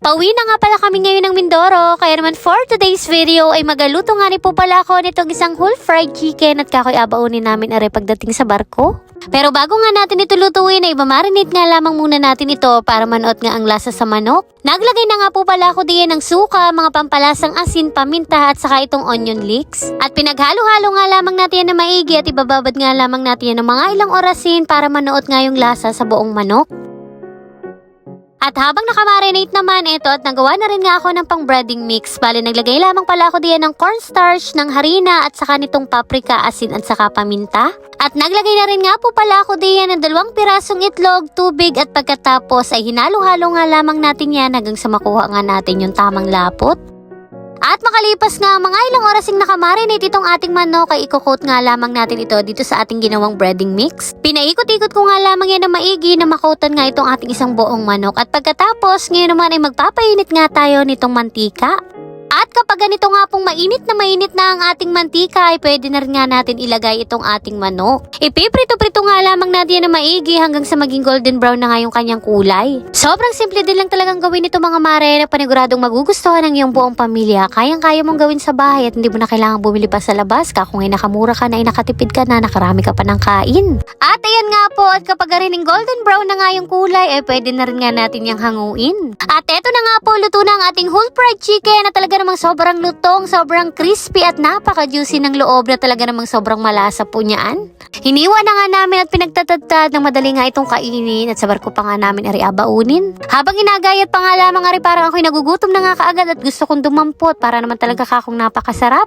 Pauwi na nga pala kami ngayon ng Mindoro, kaya naman for today's video ay magaluto nga ni po pala ako nitong isang whole fried chicken at kakoy abaunin namin are pagdating sa barko. Pero bago nga natin ito lutuin ay mamarinate nga lamang muna natin ito para manoot nga ang lasa sa manok. Naglagay na nga po pala ako diyan ng suka, mga pampalasang asin, paminta at saka itong onion leeks. At pinaghalo-halo nga lamang natin yan na maigi at ibababad nga lamang natin yan ng mga ilang orasin para manoot nga yung lasa sa buong manok. At habang nakamarinate naman ito at nagawa na rin nga ako ng pang breading mix. Bale naglagay lamang pala ako diyan ng cornstarch, ng harina at saka nitong paprika, asin at saka paminta. At naglagay na rin nga po pala ako diyan ng dalawang pirasong itlog, tubig at pagkatapos ay hinalo-halo nga lamang natin yan hanggang sa makuha nga natin yung tamang lapot. At makalipas nga mga ilang orasing nakamarinate itong ating manok ay ikukot nga lamang natin ito dito sa ating ginawang breading mix. Pinaikot-ikot ko nga lamang yan na maigi na makotan nga itong ating isang buong manok. At pagkatapos ngayon naman ay magpapainit nga tayo nitong mantika. At kapag ganito nga pong mainit na mainit na ang ating mantika ay pwede na rin nga natin ilagay itong ating manok. Ipiprito-prito nga lamang natin na maigi hanggang sa maging golden brown na nga yung kanyang kulay. Sobrang simple din lang talagang gawin ito mga mare na paniguradong magugustuhan ng iyong buong pamilya. Kayang-kaya mong gawin sa bahay at hindi mo na kailangan bumili pa sa labas ka kung ay nakamura ka na ay nakatipid ka na nakarami ka pa ng kain. At ayan nga po at kapag rin golden brown na nga yung kulay ay pwede na rin nga natin yung hanguin. At eto na nga po luto na ang ating whole fried chicken na talaga namang sobrang lutong, sobrang crispy at napaka-juicy ng loob na talaga namang sobrang malasa po niyaan. Hiniwa na nga namin at pinagtatadtad ng madali nga itong kainin at sa barko pa nga namin ari abaunin. Habang inagayat pa nga lamang ari parang ako'y nagugutom na nga kaagad at gusto kong dumampot para naman talaga kakong napakasarap.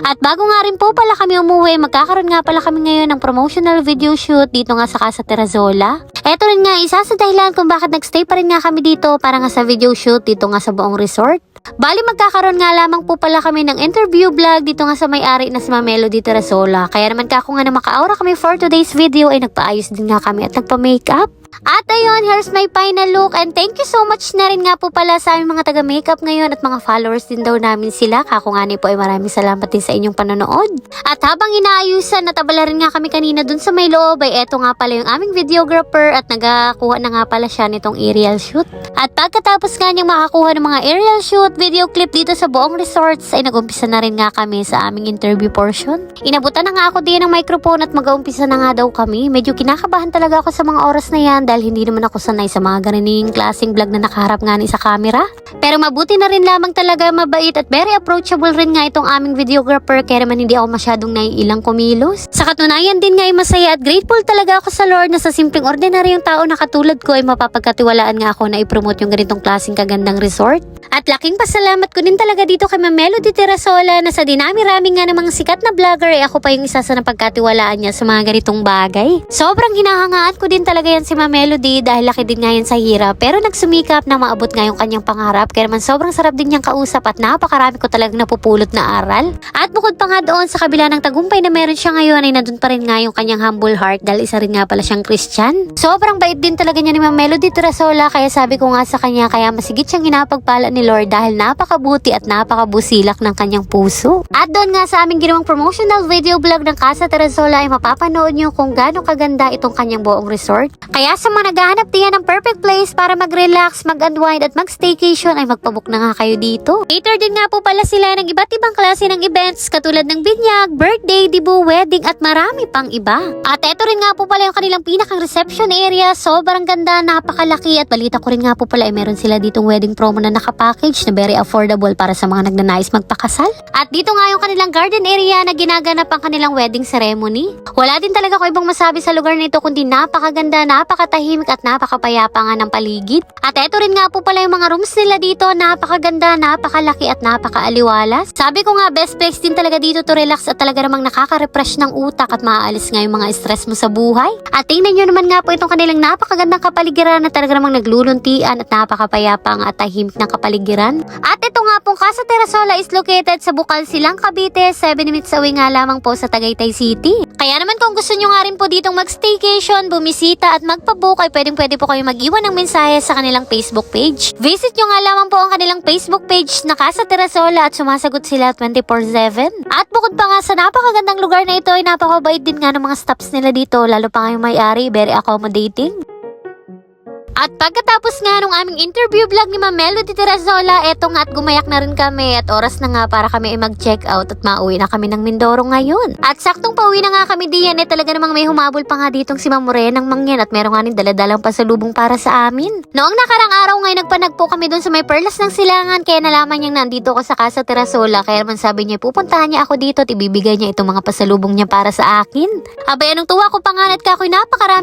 At bago nga rin po pala kami umuwi, magkakaroon nga pala kami ngayon ng promotional video shoot dito nga sa Casa Terrazola. Eto rin nga isa sa dahilan kung bakit nagstay pa rin nga kami dito para nga sa video shoot dito nga sa buong resort. Bali magkakaroon nga lamang po pala kami ng interview vlog dito nga sa may-ari na si Ma'am Melody Terrazola. Kaya naman kako nga na makaaura kami for today's video ay nagpaayos din nga kami at nagpa-makeup. At ayun, here's my final look and thank you so much na rin nga po pala sa aming mga taga-makeup ngayon at mga followers din daw namin sila. Kako nga po ay maraming salamat din sa inyong panonood. At habang inaayusan, natabala rin nga kami kanina dun sa may loob ay eto nga pala yung aming videographer at nagakuha na nga pala siya nitong aerial shoot. At pagkatapos nga niyang makakuha ng mga aerial shoot, video clip dito sa buong resorts ay nagumpisa na rin nga kami sa aming interview portion. Inabutan na nga ako din ng microphone at mag-uumpisa na nga daw kami. Medyo kinakabahan talaga ako sa mga oras na yan dahil hindi naman ako sanay sa mga ganitong klaseng vlog na nakaharap nga ni sa camera. Pero mabuti na rin lamang talaga mabait at very approachable rin nga itong aming videographer kaya naman hindi ako masyadong naiilang kumilos. Sa katunayan din nga ay masaya at grateful talaga ako sa Lord na sa simpleng ordinaryong tao na katulad ko ay mapapagkatiwalaan nga ako na i-promote yung ganitong klaseng kagandang resort. At laking pasalamat ko din talaga dito kay Ma'am Melody Terasola na sa dinami-rami nga ng mga sikat na vlogger ay ako pa yung isa sa napagkatiwalaan niya sa mga ganitong bagay. Sobrang hinahangaan ko din talaga yan si Ma'am Melody dahil laki din nga yan sa hirap pero nagsumikap na maabot nga yung kanyang pangarap kaya naman sobrang sarap din niyang kausap at napakarami ko talagang napupulot na aral. At bukod pa nga doon sa kabila ng tagumpay na meron siya ngayon ay nandun pa rin nga yung kanyang humble heart dahil isa rin nga pala siyang Christian. Sobrang bait din talaga niya ni Ma'am Melody Terasola kaya sabi ko nga sa kanya kaya masigit siyang ginapagpala ni Lord dahil napakabuti at napakabusilak ng kanyang puso. At doon nga sa aming ginawang promotional video vlog ng Casa Terasola ay mapapanood niyo kung gaano kaganda itong kanyang buong resort. Kaya sa mga naghahanap diyan ng perfect place para mag-relax, mag-unwind at mag-staycation ay magpabook na nga kayo dito. Cater din nga po pala sila ng iba't ibang klase ng events katulad ng binyag, birthday, dibu, wedding at marami pang iba. At eto rin nga po pala yung kanilang pinakang reception area. Sobrang ganda, napakalaki at balita ko rin nga po pala ay meron sila ditong wedding promo na nakapackage na very affordable para sa mga nagnanais magpakasal. At dito nga yung kanilang garden area na ginaganap ang kanilang wedding ceremony. Wala din talaga ko ibang masabi sa lugar nito kundi napakaganda, napakatahimik at napakapayapa nga ng paligid. At eto rin nga po pala yung mga rooms nila dito, napakaganda, napakalaki at napakaaliwalas. Sabi ko nga best place din talaga dito to relax at talaga namang nakaka-refresh ng utak at maaalis nga yung mga stress mo sa buhay. At tingnan nyo naman nga po itong kanilang napakagandang kapaligiran na talaga namang nagluluntian at napakapayapa nga at tahimik ng kapaligiran. At ito nga pong Casa Terrasola is located sa Bukal Silang Cavite, 7 minutes away nga lamang po sa Tagaytay City. Kaya naman kung gusto nyo nga rin po ditong mag-staycation, bumisita at magpabook ay pwedeng pwede po kayo mag-iwan ng mensahe sa kanilang Facebook page. Visit nyo nga lamang po ang kanilang Facebook page na Casa Terrasola at sumasagot sila 24-7. At bukod pa nga sa napakagandang lugar na ito ay napakabait din nga ng mga staffs nila dito lalo pa nga yung may-ari, very accommodating. At pagkatapos nga nung aming interview vlog ni Ma'am Melody Tirazola, eto nga at gumayak na rin kami at oras na nga para kami ay mag-check out at mauwi na kami ng Mindoro ngayon. At saktong pauwi na nga kami diyan eh talaga namang may humabol pa nga ditong si Ma'am Morenang mangyan at meron nga rin daladalang pasalubong para sa amin. Noong nakarang araw ngayon nagpanagpo kami doon sa may perlas ng silangan kaya nalaman niyang nandito ko sa Casa Tirasola kaya naman sabi niya pupuntahan niya ako dito at ibibigay niya itong mga pasalubong niya para sa akin. Abay anong tuwa ko pa nga at kakoy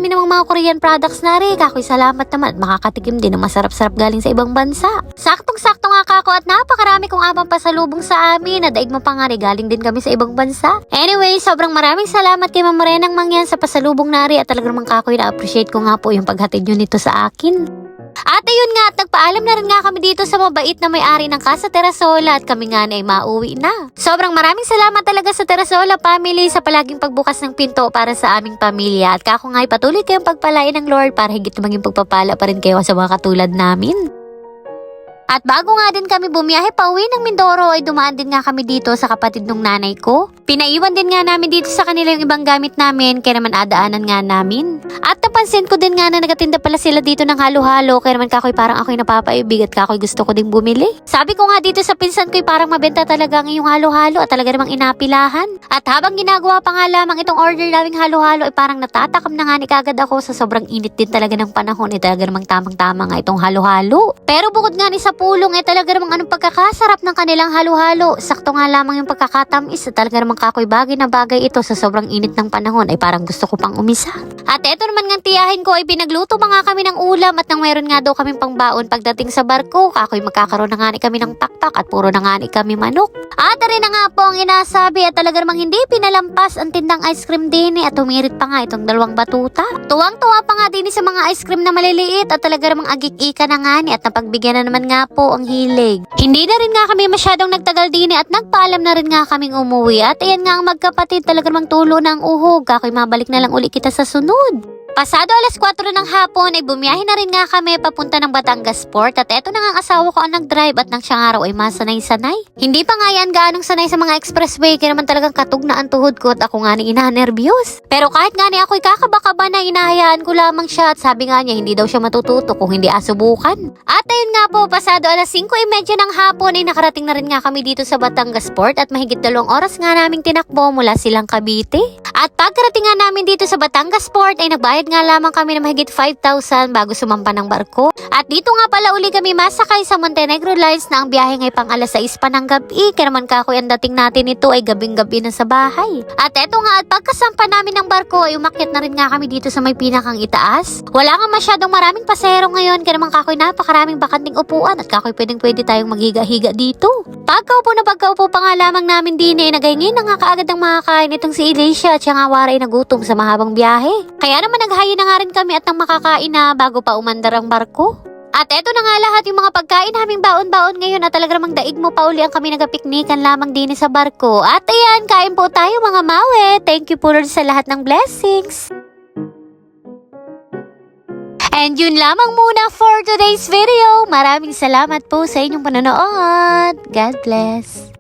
napakarami namang mga Korean products na rin. Kakoy salamat naman at makakatikim din ng masarap-sarap galing sa ibang bansa. Saktong-sakto nga kako at napakarami kong abang pasalubong sa amin na daig mo pa nga rin, galing din kami sa ibang bansa. Anyway, sobrang maraming salamat kay Ma'am Renang Mangyan sa pasalubong na rin at talagang naman kakoy na-appreciate ko nga po yung paghatid nyo nito sa akin. At ayun nga, at nagpaalam na rin nga kami dito sa mabait na may-ari ng Casa Terasola at kami nga ay mauwi na. Sobrang maraming salamat talaga sa Terasola family sa palaging pagbukas ng pinto para sa aming pamilya. At kako nga ay patuloy kayong pagpalain ng Lord para higit maging pagpapala pa rin kayo sa mga katulad namin. At bago nga din kami bumiyahe pa uwi ng Mindoro ay dumaan din nga kami dito sa kapatid ng nanay ko. Pinaiwan din nga namin dito sa kanila yung ibang gamit namin kaya naman adaanan nga namin. At napansin ko din nga na nagatinda pala sila dito ng halo-halo kaya naman kakoy parang ako'y napapaibig at kakoy gusto ko ding bumili. Sabi ko nga dito sa pinsan ko'y parang mabenta talaga ang iyong halo-halo at talaga namang inapilahan. At habang ginagawa pa nga lamang itong order naming halo-halo ay parang natatakam na nga ni kagad ako sa sobrang init din talaga ng panahon ay talaga namang tamang-tama nga itong halo-halo. Pero bukod nga ni sa pulong ay talaga namang anong pagkakasarap ng kanilang halo-halo. Sakto nga lamang yung pagkakatamis at talaga namang kakoy bagay na bagay ito sa sobrang init ng panahon ay parang gusto ko pang umisa. At eto naman nga tiyahin ko ay pinagluto mga kami ng ulam at nang meron nga daw kaming pangbaon pagdating sa barko. Kakoy magkakaroon na nga ni kami ng pakpak at puro na nga ni kami manok. At rin na nga po ang inasabi at talaga namang hindi pinalampas ang tindang ice cream din eh, at humirit pa nga itong dalawang batuta. Tuwang-tuwa pa nga din sa mga ice cream na maliliit at talaga namang agik-ika na nga ni at napagbigyan na naman nga po ang hilig. Hindi na rin nga kami masyadong nagtagal din eh, at nagpaalam na rin nga kaming umuwi at ayan nga ang magkapatid talaga namang tulo ang uhog. Kakoy mabalik na lang uli kita sa sunod. Pasado alas 4 ng hapon ay bumiyahe na rin nga kami papunta ng Batangas Port at eto na nga ang asawa ko ang nag-drive at nang siyang araw ay masanay-sanay. Hindi pa nga yan gaanong sanay sa mga expressway kaya naman talagang katug na ang tuhod ko at ako nga ni inanervyos. Pero kahit nga ni ako'y kakabakaba na inahayaan ko lamang siya at sabi nga niya hindi daw siya matututo kung hindi asubukan. At ayun nga po, pasado alas 5.30 ng hapon ay nakarating na rin nga kami dito sa Batangas Port at mahigit dalawang oras nga namin tinakbo mula silang Cavite. At pagkarating nga namin dito sa Batangas Port ay nagbayad nga lamang kami ng mahigit 5,000 bago sumampa ng barko. At dito nga pala uli kami masakay sa Montenegro Lines na ang biyahe ngay pang alas 6 pa ng gabi. Kaya naman kakoy ang dating natin ito ay gabing-gabi na sa bahay. At eto nga at pagkasampa namin ng barko ay umakyat na rin nga kami dito sa may pinakang itaas. Wala nga masyadong maraming pasero ngayon kaya naman kakoy napakaraming bakanting upuan at kakoy pwedeng pwede tayong magiga-higa dito. Pagkaupo na pagkaupo pa nga lamang namin din eh, nagahingin na nga kaagad ng mga kain itong si Alicia at siya nga waray nagutom sa mahabang biyahe. Kaya naman naghayin na nga rin kami at nang makakain na bago pa umandar ang barko. At eto na nga lahat yung mga pagkain naming baon-baon ngayon at talaga namang daig mo pa uli ang kami nagapiknikan lamang din sa barko. At ayan, kain po tayo mga mawe. Thank you po Lord sa lahat ng blessings. And yun lamang muna for today's video. Maraming salamat po sa inyong panonood. God bless.